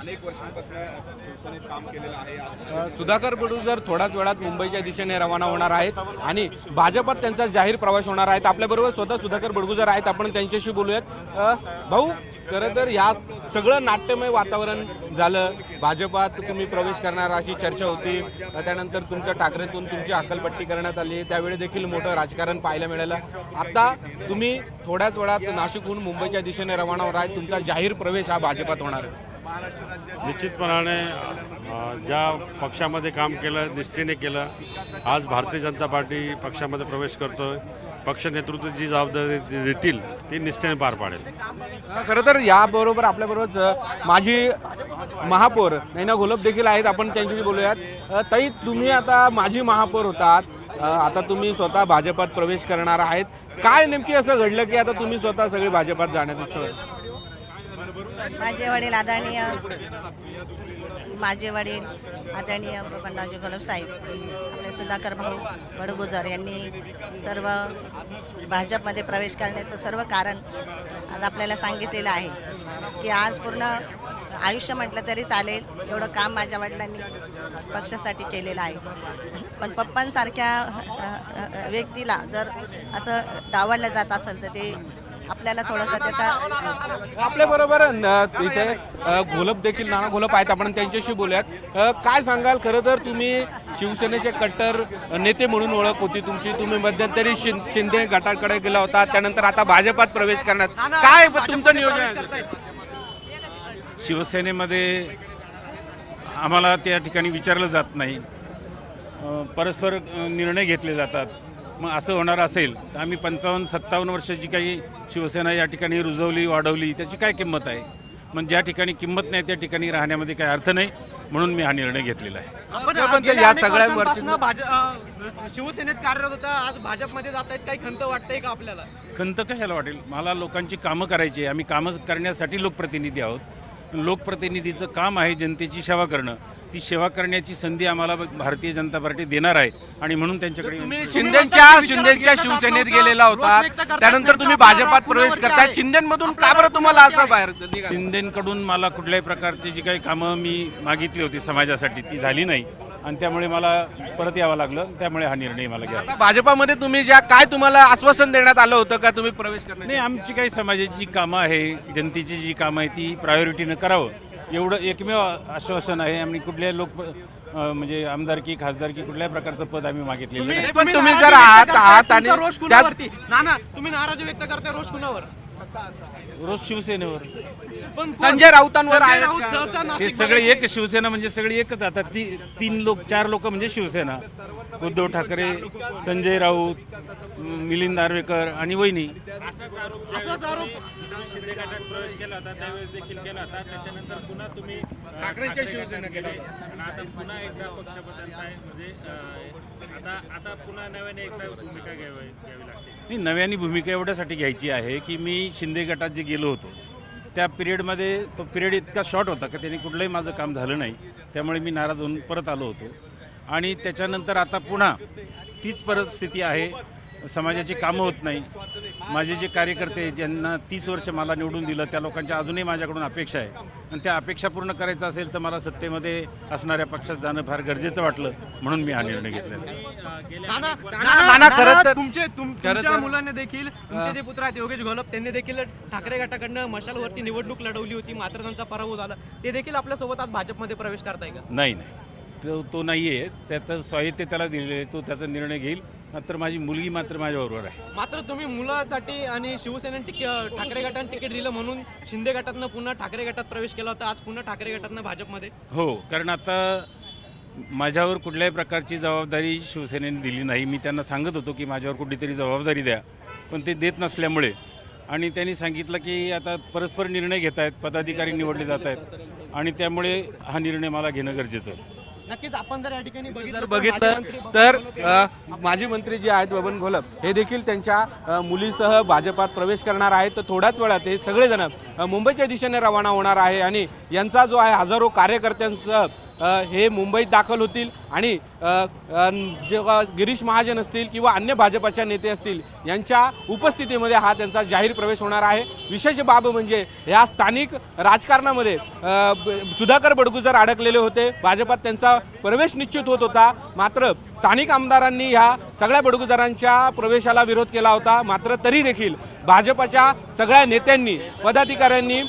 अनेक वर्षांपासून शिवसेनेत काम केलेलं आहे. सुधाकर बडू जर थोड्याच वेळात मुंबईच्या दिशेने रवाना होणार आहेत आणि भाजपात त्यांचा जाहीर प्रवास होणार आहेत. आपल्याबरोबर स्वतः सुधाकर बडगुजर आहेत. आपण त्यांच्याशी बोलूयात. भाऊ खरं तर या सगळं नाट्यमय वातावरण झालं. भाजपात तुम्ही प्रवेश करणार अशी चर्चा होती. त्यानंतर तुमच्या ठाकरेतून तुमची अकलपट्टी करण्यात आली. त्यावेळी देखील मोठं राजकारण पाहायला मिळालं. आता तुम्ही थोड्याच वेळात नाशिकहून मुंबईच्या दिशेने रवाना होणार आहेत. तुमचा जाहीर प्रवेश हा भाजपात होणार आहे. निश्चितपणाने ज्या पक्षामध्ये काम केलं निष्ठेने केलं आज भारतीय जनता पार्टी पक्षामध्ये प्रवेश करतोय. पक्ष नेतृत्व जी जबाबदारी देतील ती निष्ठेने पार पाडेल. खरं तर याबरोबर आपल्याबरोबर माझी महापौर नैना घोलप देखील आहेत. आपण त्यांच्याशी बोलूयात. तरी ताई तुम्ही आता माजी महापौर होतात. आता तुम्ही स्वतः भाजपात प्रवेश करणार आहेत. काय नेमकी असं घडलं की आता तुम्ही स्वतः सगळे भाजपात जाण्यात इच्छुक माझे वडील आदरणीय माझे वडील आदरणीय बबनरावजी घोलप साहेब आपले सुधाकर भाऊ बडगुजर यांनी सर्व भाजपमध्ये प्रवेश करण्याचं सर्व कारण आज आपल्याला सांगितलेलं आहे की आज पूर्ण आयुष्य म्हटलं तरी चालेल एवढं काम माझ्या वडिलांनी पक्षासाठी केलेलं आहे. पण पप्पांसारख्या व्यक्तीला जर असं डावललं जात असेल तर ते आपल्याला थोडंसं त्याचा आपल्या बरोबर इथे घोलप देखील नाना घोलप आहेत. आपण त्यांच्याशी बोलूयात. काय सांगाल? खरं तर तुम्ही शिवसेनेचे कट्टर नेते म्हणून ओळख होती तुमची. तुम्ही मध्यंतरी शिं- शिंदे गटाकडे गेला होता. त्यानंतर आता भाजपात प्रवेश करण्यात. काय तुमचं नियोजन आहे? शिवसेनेमध्ये आम्हाला त्या ठिकाणी विचारलं जात नाही. परस्पर निर्णय घेतले जातात. मग असं होणार असेल तर आम्ही पंचावन्न सत्तावन्न वर्ष जी काही शिवसेना या ठिकाणी रुजवली वाढवली त्याची काय किंमत आहे? मग ज्या ठिकाणी किंमत नाही त्या ठिकाणी राहण्यामध्ये काही अर्थ नाही म्हणून मी हा निर्णय घेतलेला आहे. आपण या सगळ्या शिवसेनेत कार्यरत होता आज भाजपमध्ये जात आहेत काही खंत वाटतंय का आपल्याला? खंत कशाला वाटेल? मला लोकांची कामं करायची आहे. आम्ही कामं करण्यासाठी लोकप्रतिनिधी आहोत. लोकप्रतिनिधीचं काम आहे जनतेची सेवा करणं. ती सेवा करण्याची संधी आम्हाला भारतीय जनता पार्टी देणार आहे. आणि म्हणून त्यांच्याकडे तुम्ही शिंदेच्या शिंदेच्या शिवसेनेत गेलेला होता. त्यानंतर तुम्ही भाजपात प्रवेश करताय. शिंदेमधून का बरं तुम्हाला असं बाहेर? शिंदेकडून मला कुठल्याही प्रकारची जी काही कामं मी मागितली होती समाजासाठी ती झाली नाही. आणि त्यामुळे मला परत यावं लागलं. त्यामुळे हा निर्णय मला घ्यावा आता भाजपामध्ये तुम्ही ज्या काय तुम्हाला आश्वासन देण्यात आलं होतं का तुम्ही प्रवेश करणार नाही आमची काही समाजाची कामं आहे जनतेची जी कामं आहे ती प्रायोरिटीनं करावं. एवढं एकमेव आश्वासन आहे. आम्ही कुठल्याही लोक अं, म्हणजे आमदारकी खासदारकी कुठल्याही प्रकारचं पद आम्ही मागितलेलं नाही. पण तुम्ही जर आहात आहात आणि रोष त्यात कुणावरती? नाना तुम्ही नाराजी व्यक्त करताय रोष कुणावर? रोज शिवसेनेवर. पण संजय राऊतांवर संजय आहे राऊत सहसा ते नाशिकमध्ये- सगळे एक शिवसेना म्हणजे सगळी एकच आता. ती तीन लोक चार लोक म्हणजे शिवसेना. उद्धव ठाकरे संजय राऊत म- मिलिंद नार्वेकर आणि वहिनी. असाच आरोप. शिंदे गटात प्रवेश केला होता त्यावेळेस देखील केला होता त्याच्यानंतर पुन्हा तुम्ही ठाकरेंच्या शिवसेना केला आणि आता पुन्हा एकदा पक्ष बदलताय म्हणजे अं, आता आता पुन्हा नव्याने एकदा भूमिका घ्यावी. नाही नव्याने भूमिका एवढ्यासाठी घ्यायची आहे की मी शिंदे गटात जे गेलो होतो त्या पिरियडमध्ये तो पिरियड इतका शॉर्ट होता का त्याने कुठलंही माझं काम झालं नाही. त्यामुळे मी नाराज होऊन परत आलो होतो. आणि त्याच्यानंतर आता पुन्हा तीच परिस्थिती आहे. समाजाची कामं होत नाही. माझे जे कार्यकर्ते ज्यांना तीस वर्ष मला निवडून दिलं त्या लोकांच्या अजूनही माझ्याकडून अपेक्षा आहे. आणि त्या अपेक्षा पूर्ण करायचं असेल तर मला सत्तेमध्ये असणाऱ्या पक्षात जाणं फार गरजेचं वाटलं. म्हणून मी हा निर्णय घेतलेला नाना खरं तर- तुमचे तुम- खरं तुमच्या तर- मुलांनी देखील तुमचे जे पुत्र आहेत योगेश घोलप त्यांनी देखील ठाकरे गटाकडनं मशालवरती निवडणूक लढवली होती मात्र त्यांचा पराभव झाला. ते देखील आपल्यासोबत आज भाजपमध्ये प्रवेश करताय का? नाही नाही. तो तो नाही आहे त्याचं साहित्य त्याला दिलेलं आहे. तो त्याचा निर्णय घेईल. मात्र माझी मुलगी मात्र माझ्याबरोबर आहे. मात्र तुम्ही मुलासाठी आणि शिवसेनेने तिकीट ठाकरे गटाने तिकीट दिलं म्हणून शिंदे गटातनं पुन्हा ठाकरे गटात प्रवेश केला होता. आज पुन्हा ठाकरे गटातनं भाजपमध्ये. हो कारण आता माझ्यावर कुठल्याही प्रकारची जबाबदारी शिवसेनेने दिली नाही. मी त्यांना सांगत होतो की माझ्यावर कुठलीतरी जबाबदारी द्या. पण ते देत नसल्यामुळे आणि त्यांनी सांगितलं की आता परस्पर निर्णय घेत आहेत पदाधिकारी निवडले जात आहेत आणि त्यामुळे हा निर्णय मला घेणं गरजेचं होतं नक्कीच आपण जर या ठिकाणी बघितलं जर तर बघितलं माजी मंत्री जे आहेत बबन घोलप हे देखील त्यांच्या मुलीसह भाजपात प्रवेश करणार आहेत. तर थोड्याच वेळात हे सगळेजण मुंबईच्या दिशेने रवाना होणार आहे आणि यांचा जो आहे हजारो कार्यकर्त्यांसह हे मुंबईत दाखल होतील आणि जेव्हा गिरीश महाजन असतील किंवा अन्य भाजपाच्या नेते असतील यांच्या उपस्थितीमध्ये हा त्यांचा जाहीर प्रवेश होणार आहे. विशेष बाब म्हणजे या स्थानिक राजकारणामध्ये सुधाकर बडगुजर अडकलेले होते. भाजपात त्यांचा प्रवेश निश्चित होत होता. मात्र स्थानिक आमदारांनी ह्या सगळ्या बडगुजारांच्या प्रवेशाला विरोध केला होता. मात्र तरी देखील भाजपाच्या सगळ्या नेत्यांनी पदाधिकाऱ्यांनी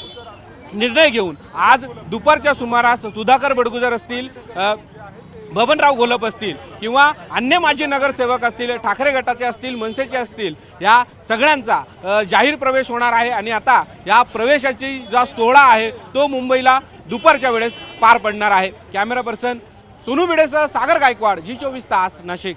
निर्णय घेऊन आज दुपारच्या सुमारास सुधाकर बडगुजर असतील बबनराव घोलप असतील किंवा अन्य माजी नगरसेवक असतील ठाकरे गटाचे असतील मनसेचे असतील या सगळ्यांचा जाहीर प्रवेश होणार आहे आणि आता या प्रवेशाची जो सोहळा आहे तो मुंबईला दुपारच्या वेळेस पार पडणार आहे. कॅमेरा पर्सन सोनू भिडेसह सागर गायकवाड जी चोवीस तास नाशिक.